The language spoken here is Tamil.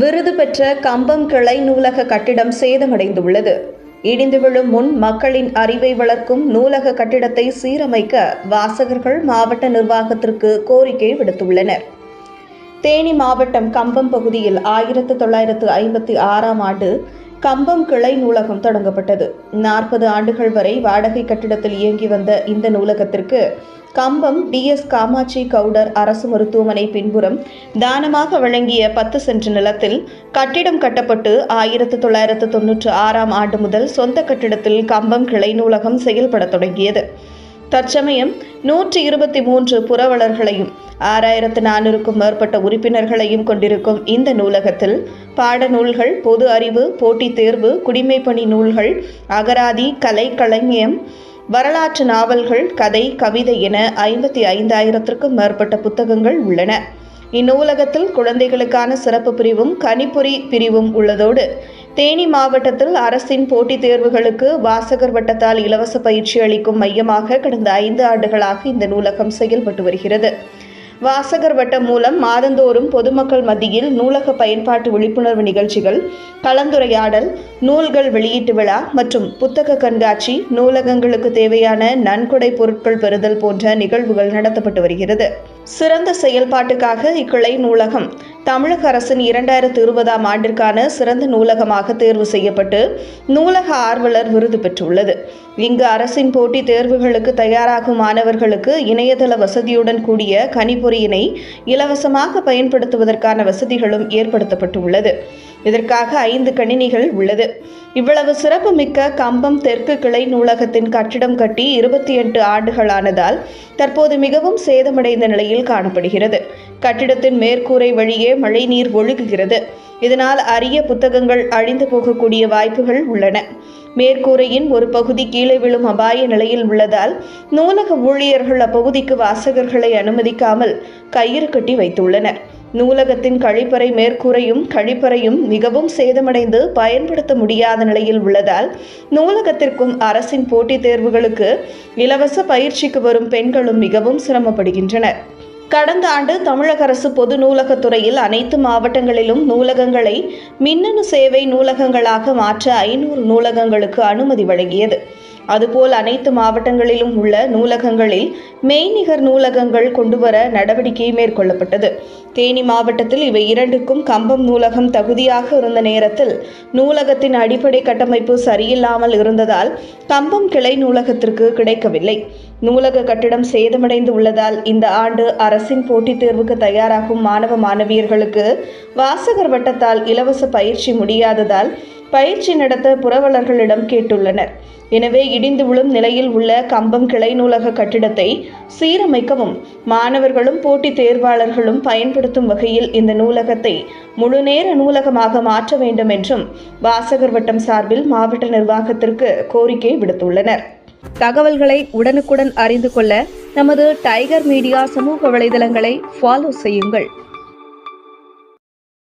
விருது பெற்ற கம்பம் கிளை நூலக கட்டிடம் சேதமடைந்துள்ளது. இடிந்து விழும் முன் மக்களின் அறிவை வளர்க்கும் நூலக கட்டிடத்தை சீரமைக்க வாசகர்கள் மாவட்ட நிர்வாகத்திற்கு கோரிக்கை விடுத்துள்ளனர். தேனி மாவட்டம் கம்பம் பகுதியில் ஆயிரத்து தொள்ளாயிரத்து ஐம்பத்தி ஆறாம் ஆண்டு கம்பம் கிளை நூலகம் தொடங்கப்பட்டது. நாற்பது ஆண்டுகள் வரை வாடகை கட்டிடத்தில் இயங்கி வந்த இந்த நூலகத்திற்கு கம்பம் டிஎஸ் காமாட்சி கவுடர் அரசு மருத்துவமனை பின்புறம் தானமாக வழங்கிய பத்து சென்ட் நிலத்தில் கட்டிடம் கட்டப்பட்டு ஆயிரத்து தொள்ளாயிரத்து தொன்னூற்று ஆறாம் ஆண்டு முதல் சொந்த கட்டிடத்தில் கம்பம் கிளை நூலகம் செயல்பட தொடங்கியது. தற்சமயம் நூற்றி இருபத்தி மூன்று புரவலர்களையும் ஆறாயிரத்து நானூறுக்கும் மேற்பட்ட உறுப்பினர்களையும் கொண்டிருக்கும் இந்த நூலகத்தில் பாடநூல்கள் பொது அறிவு போட்டித் தேர்வு குடிமைப்பணி நூல்கள் அகராதி கலை களஞ்சியம் வரலாற்று நாவல்கள் கதை கவிதை என ஐம்பத்தி ஐந்தாயிரத்திற்கும் மேற்பட்ட புத்தகங்கள் உள்ளன. இந்நூலகத்தில் குழந்தைகளுக்கான சிறப்பு பிரிவும் கணிப்பொறி பிரிவும் உள்ளதோடு தேனி மாவட்டத்தில் அரசின் போட்டித் தேர்வுகளுக்கு வாசகர் வட்டத்தால் இலவச பயிற்சி அளிக்கும் மையமாக கடந்த ஐந்து ஆண்டுகளாக இந்த நூலகம் செயல்பட்டு வருகிறது. வாசகர் வட்டம் மூலம் மாதந்தோறும் பொதுமக்கள் மத்தியில் நூலக பயன்பாட்டு விழிப்புணர்வு நிகழ்ச்சிகள் கலந்துரையாடல் நூல்கள் வெளியீட்டு விழா மற்றும் புத்தக கண்காட்சி நூலகங்களுக்கு தேவையான நன்கொடை பொருட்கள் பெறுதல் போன்ற நிகழ்வுகள் நடத்தப்பட்டு வருகிறது. சிறந்த செயல்பாட்டுக்காக இக்கிளை நூலகம் தமிழக அரசின் இரண்டாயிரத்து இருபதாம் ஆண்டிற்கான சிறந்த நூலகமாக தேர்வு செய்யப்பட்டு நூலக ஆர்வலர் விருது பெற்றுள்ளது. இங்கு அரசின் போட்டித் தேர்வுகளுக்கு தயாராகும் மாணவர்களுக்கு இணையதள வசதியுடன் கூடிய கணிப்பொறியினை இலவசமாக பயன்படுத்துவதற்கான வசதிகளும் ஏற்படுத்தப்பட்டுள்ளது. இதற்காக ஐந்து கணினிகள் உள்ளது. இவ்வளவு சிறப்புமிக்க கம்பம் தெற்கு கிளை நூலகத்தின் கட்டிடம் கட்டி இருபத்தி எட்டு ஆண்டுகளானதால் தற்போது மிகவும் சேதமடைந்த நிலையில் காணப்படுகிறது. கட்டிடத்தின் மேற்கூரை வழியே மழைநீர் ஒழுகுகிறது. இதனால் அரிய புத்தகங்கள் அழிந்து போகக்கூடிய வாய்ப்புகள் உள்ளன. மேற்கூரையின் ஒரு பகுதி கீழே விழும் அபாய நிலையில் உள்ளதால் நூலக ஊழியர்கள் அப்பகுதிக்கு வாசகர்களை அனுமதிக்காமல் கயிறு கட்டி வைத்துள்ளனர். நூலகத்தின் கழிப்பறை மேற்கூரையும் கழிப்பறையும் மிகவும் சேதமடைந்து பயன்படுத்த முடியாத நிலையில் உள்ளதால் நூலகத்திற்கும் அரசின் போட்டித் தேர்வுகளுக்கு இலவச பயிற்சிக்கு வரும் பெண்களும் மிகவும் சிரமப்படுகின்றனர். கடந்த ஆண்டு தமிழக அரசு பொது நூலகத் துறையில் அனைத்து மாவட்டங்களிலும் நூலகங்களை மின்னணு சேவை நூலகங்களாக மாற்ற ஐநூறு நூலகங்களுக்கு அனுமதி வழங்கியது. அதுபோல் அனைத்து மாவட்டங்களிலும் உள்ள நூலகங்களில் மெய்நிகர் நூலகங்கள் கொண்டுவர நடவடிக்கை மேற்கொள்ளப்பட்டது. தேனி மாவட்டத்தில் இவை இரண்டுக்கும் கம்பம் நூலகம் தகுதியாக இருந்த நேரத்தில் நூலகத்தின் அடிப்படை கட்டமைப்பு சரியில்லாமல் இருந்ததால் கம்பம் கிளை நூலகத்திற்கு கிடைக்கவில்லை. நூலக கட்டிடம் சேதமடைந்து உள்ளதால் இந்த ஆண்டு அரசின் போட்டித் தேர்வுக்கு தயாராகும் மாணவ மாணவியர்களுக்கு வாசகர் வட்டத்தால் இலவச பயிற்சி முடியாததால் பயிற்சி நடத்த புரவலர்களிடம் கேட்டுள்ளனர். எனவே இடிந்து விழும் நிலையில் உள்ள கம்பம் கிளை நூலக கட்டிடத்தை சீரமைக்கவும் மாணவர்களும் போட்டித் தேர்வாளர்களும் பயன்படுத்தும் வகையில் இந்த நூலகத்தை முழுநேர நூலகமாக மாற்ற வேண்டும் என்றும் வாசகர் வட்டம் சார்பில் மாவட்ட நிர்வாகத்திற்கு கோரிக்கை விடுத்துள்ளனர். தகவல்களை உடனுக்குடன் அறிந்து கொள்ள நமது டைகர் மீடியா சமூக வலைதளங்களை ஃபாலோ செய்யுங்கள்.